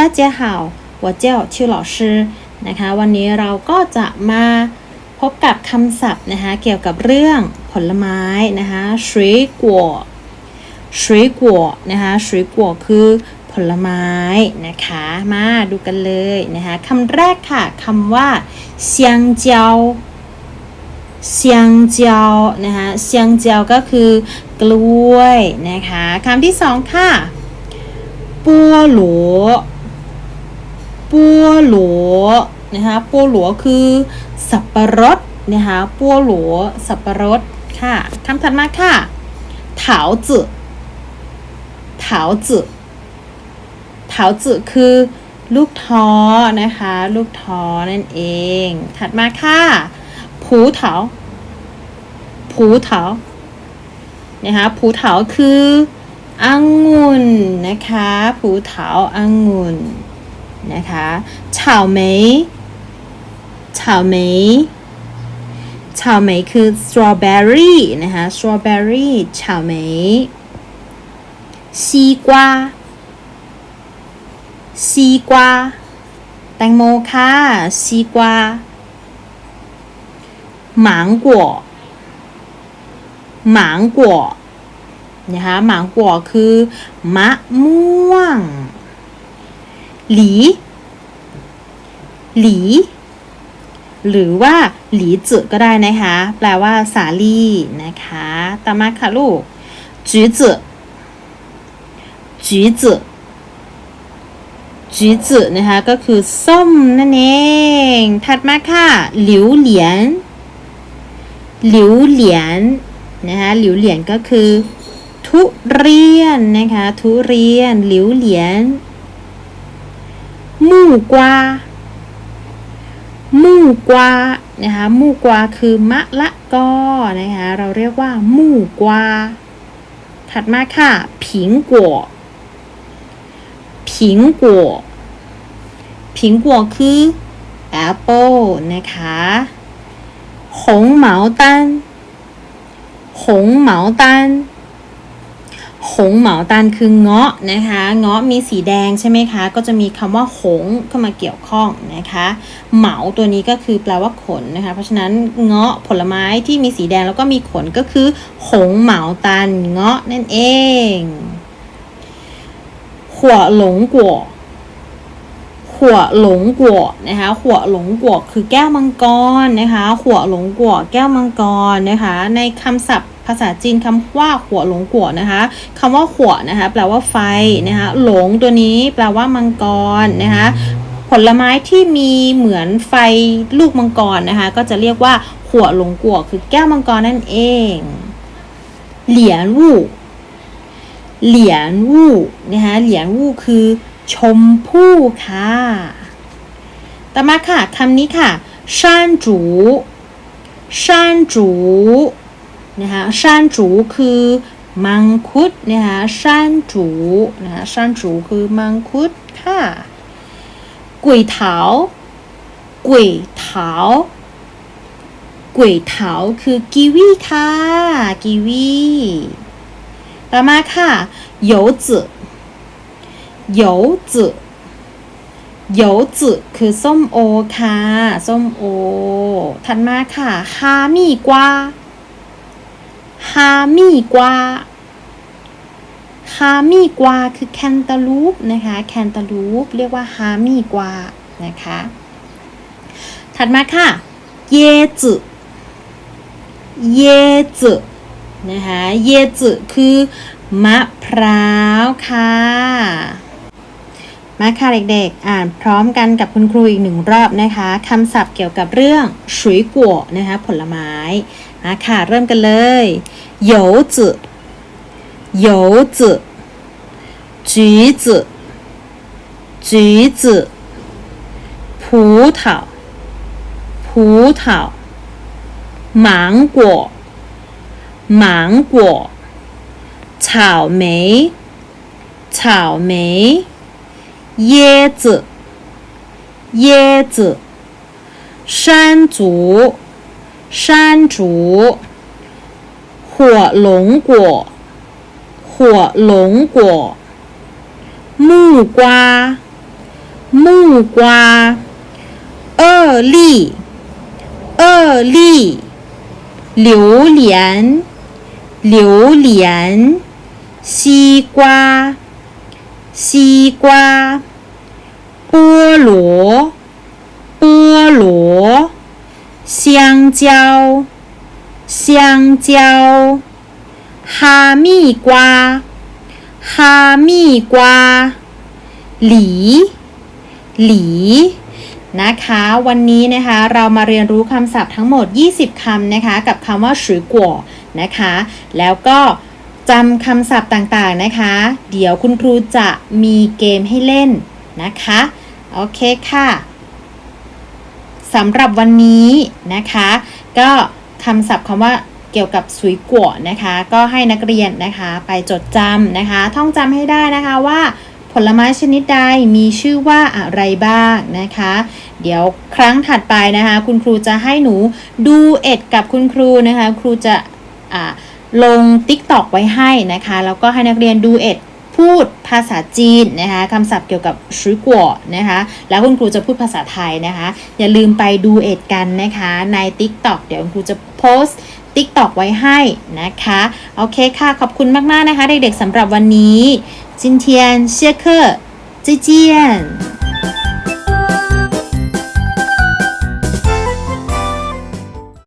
大家好我叫ชื่อ老师นะคะ วันนี้เราก็จะมาพบกับคำศัพท์นะคะ เกี่ยวกับเรื่องผลไม้นะคะ水果水果นะคะ水果คือผลไม้นะคะ มาดูกันเลยนะคะคำแรกค่ะคำว่า香蕉香蕉นะคะ香蕉ก็คือกล้วยนะคะคำที่สองค่ะปัวหลัว ปัวหลัวนะคะปัวหลัวคือสับปะรดนะคะปัวหลัวสับปะรดค่ะคำถัดมาค่ะถาวจื่อถาวจื่อถาวจื่อคือลูกท้อนะคะ ลูกท้อนั่นเอง ถัดมาค่ะผูเถาผูเถานะคะผูเถาคืออังุ่นนะคะผูเถาอังุ่น นะคะเฉาเหมยเฉาเมยเฉาเมยคือ strawberry นะคะ strawberry เฉาเหมยซีกวาซีกวาแตงโมค่ะซีกวาหมางกวมางกวนะคะมังกัวคือ มะม่วง หลี หลี หรือว่าหลีจืก็ได้นะคะ แปลว่าสาลี่นะคะต่อมาค่ะลูกจืจืจืจืจืจืนะคะก็คือส้มนั่นเอง ถัดมาค่ะหลิวเหลียนหลิวเหลียนนะคะหลิวเหลียนก็คือ ทุเรียนนะคะทุเรียนหลิวเหลียน มู่กวามู่กวานะคะมู่กวาคือมะละกอนะคะเราเรียกว่า มู่กวาถัดมาค่ะผิงกัวผิงกัวผิงกัวคือแอปเปิลนะคะหงเหมาตันหงเหมาตัน งเหมาตันคือเงาะนะคะเงาะมีสีแดงใช่ไหมคะ ก็จะมีคำว่าหงเข้ามาเกี่ยวข้องนะคะ เหมาตัวนี้ก็คือแปลว่าขนนะคะ เพราะฉะนั้นเงาะผลไม้ที่มีสีแดงแล้วก็มีขนก็คือ หงเหมาตันเงาะนั่นเองหัวหลงกัว หัวหลงกัวนะคะหัวหลงกัวคือแก้วมังกรนะคะหัวหลงกัวแก้วมังกรนะคะ ในคำศัพท์ภาษาจีนคำว่าหัวหลงกัวนะคะคำว่าหัวนะคะแปลว่าไฟนะคะหลงตัวนี้แปลว่ามังกรนะคะผลไม้ที่มีเหมือนไฟลูกมังกรนะคะ ก็จะเรียกว่าหัวหลงกัวคือแก้วมังกรนั่นเอง เหลียนวู่เหลียนวู่นะคะเหลียนวู่คือ ชมพู่ค่ะ ต่อมาค่ะคำนี้ค่ะชันจูชันจูนะคะชันจูคือมังคุดนะคะชันจูนะคะชันจูคือมังคุดค่ะกุยเถากุยเถากุยเถาคือกีวีค่ะ กีวี ต่อมาค่ะโยจื โยจืโยจืคือส้มโอค่ะ ส้มโอ ถัดมาค่ะฮามีกวาฮามีกวาฮามีกวาคือแคนตาลูปนะคะแคนตาลูปเรียกว่าฮามีกวานะคะ ถัดมาค่ะ เยจืเยจืนะคะ เยจืคือมะพร้าวค่ะ มาค่ะเด็กๆ อ่านพร้อมกันกับคุณครูอีกหนึ่งรอบนะคะคำศัพท์เกี่ยวกับเรื่องสุยกัวนะคะผลไม้มาค่ะเริ่มกันเลยหยวจืหยวจื橘子橘子葡萄葡萄芒果芒果草莓，草莓， 椰子，椰子，山竹，山竹，火龙果，火龙果，木瓜，木瓜。二粒。二粒。榴莲。榴莲。西瓜。西瓜菠萝菠萝香蕉香蕉哈密瓜哈密瓜หลี หลี นะคะ วันนี้นะคะ เรามาเรียนรู้คำศัพท์ทั้งหมด 20 คำนะคะ กับคำว่า水果นะคะ แล้วก็ จำคำศัพท์ต่างๆนะคะ เดี๋ยวคุณครูจะมีเกมให้เล่นนะคะ โอเคค่ะสำหรับวันนี้นะคะ ก็คำศัพท์คำว่าเกี่ยวกับสุยกัวนะคะ ก็ให้นักเรียนนะคะ ไปจดจำนะคะ ท่องจำให้ได้นะคะว่าผลไม้ชนิดใดมีชื่อว่าอะไรบ้างนะคะ เดี๋ยวครั้งถัดไปนะคะ คุณครูจะให้หนูดูเอ็ดกับคุณครูนะคะ ครูจะอ่า ลง t ิ k t o อกไว้ให้นะคะ แล้วก็ให้นักเรียนดูเอ็ดพูดภาษาจีนนะคะคำศัพท์เกี่ยวกับชื่อกัวนะคะ แล้วคุณครูจะพูดภาษาไทยนะคะ อย่าลืมไปดูเอ็ดกันนะคะใน t ิ k t o อกเดี๋ยวคุณครูจะโพสต์ติ๊กตอกไว้ให้นะคะ โอเคค่ะ ขอบคุณมาก ๆ นะคะ เด็ก ๆสำหรับวันนี้จินเทียนเชียเคอรจีเจียน